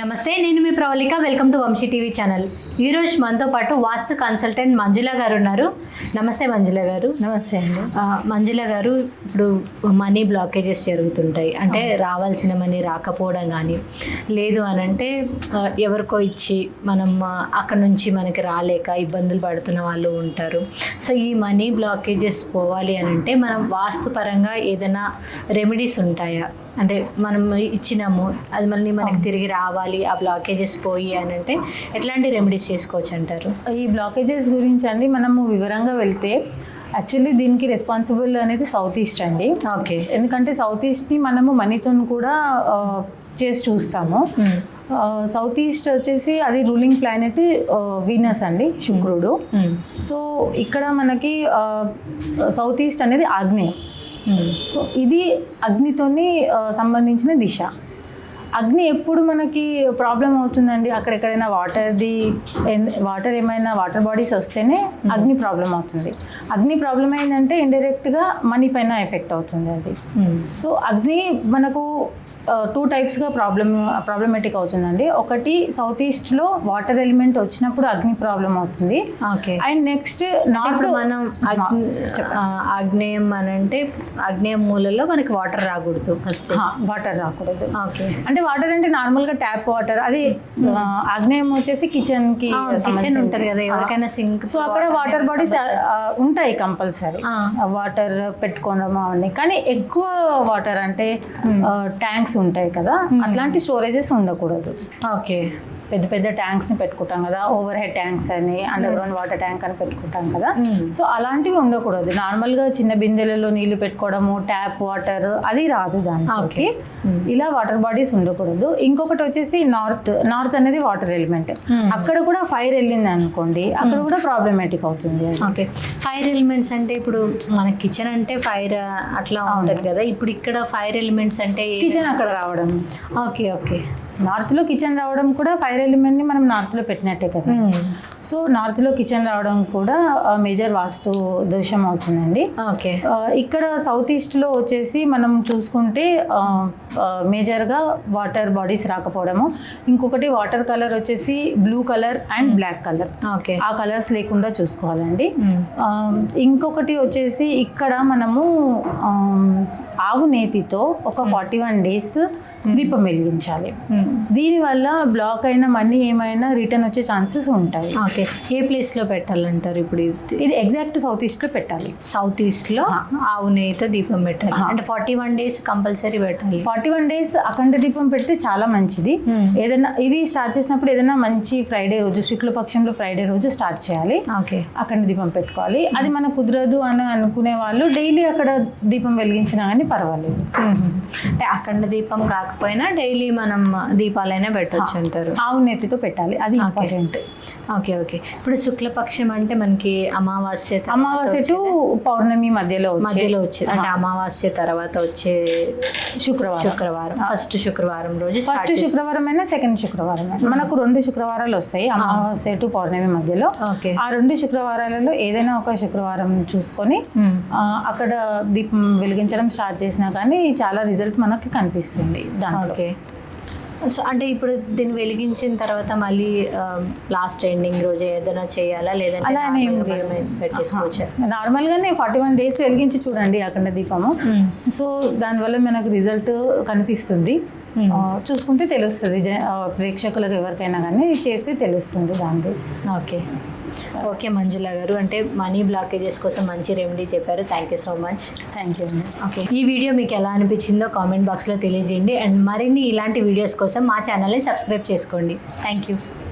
నమస్తే నేను మీ Pravalika. Welcome to Vamshi TV channel. ఈరోజు మనతో పాటు వాస్తు కన్సల్టెంట్ మంజుల గారు ఉన్నారు. నమస్తే మంజుల గారు. నమస్తే అండి. మంజుల గారు ఇప్పుడు మనీ బ్లాకేజెస్ జరుగుతుంటాయి. అంటే రావాల్సిన మనీ రాకపోవడం కానీ లేదు అని అంటే ఎవరికో ఇచ్చి మనం అక్కడ నుంచి మనకి రాలేక ఇబ్బందులు పడుతున్న వాళ్ళు ఉంటారు. సో ఈ మనీ బ్లాకేజెస్ పోవాలి అని అంటే మనం వాస్తుపరంగా ఏదైనా రెమెడీస్ ఉంటాయా? అంటే మనం ఇచ్చినాము అది మళ్ళీ మనకి తిరిగి రావాలి ఆ బ్లాకేజెస్ పోయి అని అంటే ఎట్లాంటి రెమెడీస్ చేసుకోవచ్చు అంటారు ఈ బ్లాకేజెస్ గురించి అండి మనము వివరంగా వెళ్తే యాక్చువల్లీ దీనికి రెస్పాన్సిబుల్ అనేది సౌత్ ఈస్ట్ అండి. ఓకే. ఎందుకంటే సౌత్ ఈస్ట్ని మనము మనీతో కూడా చేసి చూస్తాము. సౌత్ ఈస్ట్ వచ్చేసి అది రూలింగ్ ప్లానెట్ వీనస్ అండి శుక్రుడు. సో ఇక్కడ మనకి సౌత్ ఈస్ట్ అనేది ఆగ్నేయం. సో ఇది అగ్నితోని సంబంధించిన దిశ. అగ్ని ఎప్పుడు మనకి ప్రాబ్లం అవుతుందండి? అక్కడెక్కడైనా వాటర్ది వాటర్ ఏమైనా వాటర్ బాడీస్ వస్తేనే అగ్ని ప్రాబ్లం అవుతుంది. అగ్ని ప్రాబ్లం అయిందంటే ఇండైరెక్ట్గా మనీ పైన ఎఫెక్ట్ అవుతుంది అది సో అగ్ని మనకు టూ టైప్స్గా ప్రాబ్లమ్ ప్రాబ్లమేటిక్ అవుతుందండి. ఒకటి సౌత్ ఈస్ట్లో వాటర్ ఎలిమెంట్ వచ్చినప్పుడు అగ్ని ప్రాబ్లం అవుతుంది. ఓకే అండ్ నెక్స్ట్ నార్త్ మనం ఆగ్నేయం అని అంటే ఆగ్నేయం మూలలో మనకి వాటర్ రాకూడదు ఫస్ట్ వాటర్ రాకూడదు. ఓకే అంటే వాటర్ అంటే నార్మల్గా ట్యాప్ వాటర్ అది ఆ, ఆగ్నేయం వచ్చేసి కిచెన్కి కిచెన్. ఉంటది కదా ఎవరికైనా సింక్ సో అక్కడ వాటర్ బాడీస్ ఉంటాయి కంపల్సరీ. వాటర్ పెట్టుకోవడం అవన్నీ. కానీ ఎక్కువ వాటర్ అంటే ట్యాంక్స్ ఉంటాయి కదా అట్లాంటి స్టోరేజెస్ ఉండకూడదు. ఓకే. పెద్ద పెద్ద ట్యాంక్స్ని పెట్టుకుంటాం కదా ఓవర్ హెడ్ ట్యాంక్స్ అని అండర్ గ్రౌండ్ వాటర్ ట్యాంక్ అని పెట్టుకుంటాం కదా. సో అలాంటివి ఉండకూడదు. నార్మల్గా చిన్న బిందెలలో నీళ్ళు పెట్టుకోవడము ట్యాప్ వాటర్ అది రాదు దానికి Okay. ఇలా వాటర్ బాడీస్ ఉండకూడదు. ఇంకొకటి వచ్చేసి నార్త్ నార్త్ అనేది వాటర్ ఎలిమెంట్ అక్కడ కూడా ఫైర్ వెళ్ళింది అనుకోండి అక్కడ కూడా ప్రాబ్లమేటిక్ అవుతుంది. ఓకే ఫైర్ ఎలిమెంట్స్ అంటే ఇప్పుడు మన కిచెన్ అంటే ఫైర్ అట్లా ఉంటది కదా. ఇప్పుడు ఇక్కడ ఫైర్ ఎలిమెంట్స్ అంటే కిచెన్ అక్కడ రావడం ఓకే ఓకే నార్త్లో కిచెన్ రావడం కూడా ఫైర్ ఎలిమెంట్ని మనం నార్త్లో పెట్టినట్టే కదా. సో నార్త్లో కిచెన్ రావడం కూడా మేజర్ వాస్తు దోషం అవుతుందండి. ఓకే ఇక్కడ సౌత్ ఈస్ట్లో వచ్చేసి మనం చూసుకుంటే మేజర్గా వాటర్ బాడీస్ రాకపోవడము. ఇంకొకటి వాటర్ కలర్ వచ్చేసి blue colour and black colour okay ఆ కలర్స్ లేకుండా చూసుకోవాలండి. ఆ, ఇంకొకటి వచ్చేసి ఇక్కడ మనము ఆవు నేతితో ఒక ఫార్టీ వన్ డేస్ దీపం వెలిగించాలి. దీనివల్ల బ్లాక్ అయిన మనీ ఏమైనా రిటర్న్ వచ్చే ఛాన్సెస్ ఉంటాయి. ఓకే. ఏ ప్లేస్లో పెట్టాలంటారు ఇప్పుడు ఇది? ఎగ్జాక్ట్ సౌత్ ఈస్ట్లో పెట్టాలి. సౌత్ ఈస్ట్లో ఆవు నెయ్యితో దీపం పెట్టాలి. అంటే ఫార్టీ వన్ డేస్ కంపల్సరీ పెట్టాలి. ఫార్టీ వన్ డేస్ అఖండ దీపం పెడితే చాలా మంచిది. ఏదైనా ఇది స్టార్ట్ చేసినప్పుడు ఏదైనా మంచి ఫ్రైడే రోజు శుక్లపక్షంలో ఫ్రైడే రోజు స్టార్ట్ చేయాలి. ఓకే. అఖండ దీపం పెట్టుకోవాలి. అది మనకు కుదరదు అని అనుకునే వాళ్ళు డైలీ అక్కడ దీపం వెలిగించినా కానీ పర్వాలేదు. మ్మ్. అంటే అఖండ దీపం కాకపోయినా డైలీ మనం దీపాలైనా పెట్టొచ్చు అంటారు. ఆవు నెత్తితో పెట్టాలి అది ఇంపార్టెంట్. Okay okay. ఇప్పుడు శుక్లపక్షం అంటే మనకి అమావాస్య అమావాస్య టు పౌర్ణమి మధ్యలో మధ్యలో వచ్చేది. అంటే అమావాస్య తర్వాత వచ్చే శుక్రవారం. శుక్రవారం. ఫస్ట్ శుక్రవారం రోజు ఫస్ట్ శుక్రవారం అయినా సెకండ్ శుక్రవారం అయినా మనకు రెండు శుక్రవారాలు వస్తాయి అమావాస్య టు పౌర్ణమి మధ్యలో. ఓకే. ఆ రెండు శుక్రవారాలలో ఏదైనా ఒక శుక్రవారం చూసుకొని అక్కడ దీపం వెలిగించడం స్టార్ట్ చేసినా కానీ చాలా రిజల్ట్ మనకి కనిపిస్తుంది దాంట్లో. ఓకే. సో అంటే ఇప్పుడు దీన్ని వెలిగించిన తర్వాత మళ్ళీ లాస్ట్ ఎండింగ్ రోజు ఏదైనా చేయాలా? లేదంటే అలా అని ఏం normal గా లేదు. మనమే పెట్టేసుకోవచ్చా? నార్మల్గానే ఫార్టీ వన్ డేస్ వెలిగించి చూడండి అక్కడ దీపము. సో దానివల్ల మనకు రిజల్ట్ కనిపిస్తుంది. చూసుకుంటే తెలుస్తుంది. ప్రేక్షకులకు ఎవరికైనా కానీ చేస్తే తెలుస్తుంది దానికి ఓకే. ఓకే మంజుల గారు. అంటే మనీ బ్లాకేజెస్ కోసం మంచి రెమెడీ చెప్పారు. Thank you so much thank you అండి ఓకే ఈ వీడియో మీకు ఎలా అనిపించిందో కామెంట్ బాక్స్లో తెలియజేయండి. అండ్ మరిన్ని ఇలాంటి వీడియోస్ కోసం మా ఛానల్ని సబ్స్క్రైబ్ చేసుకోండి. Thank you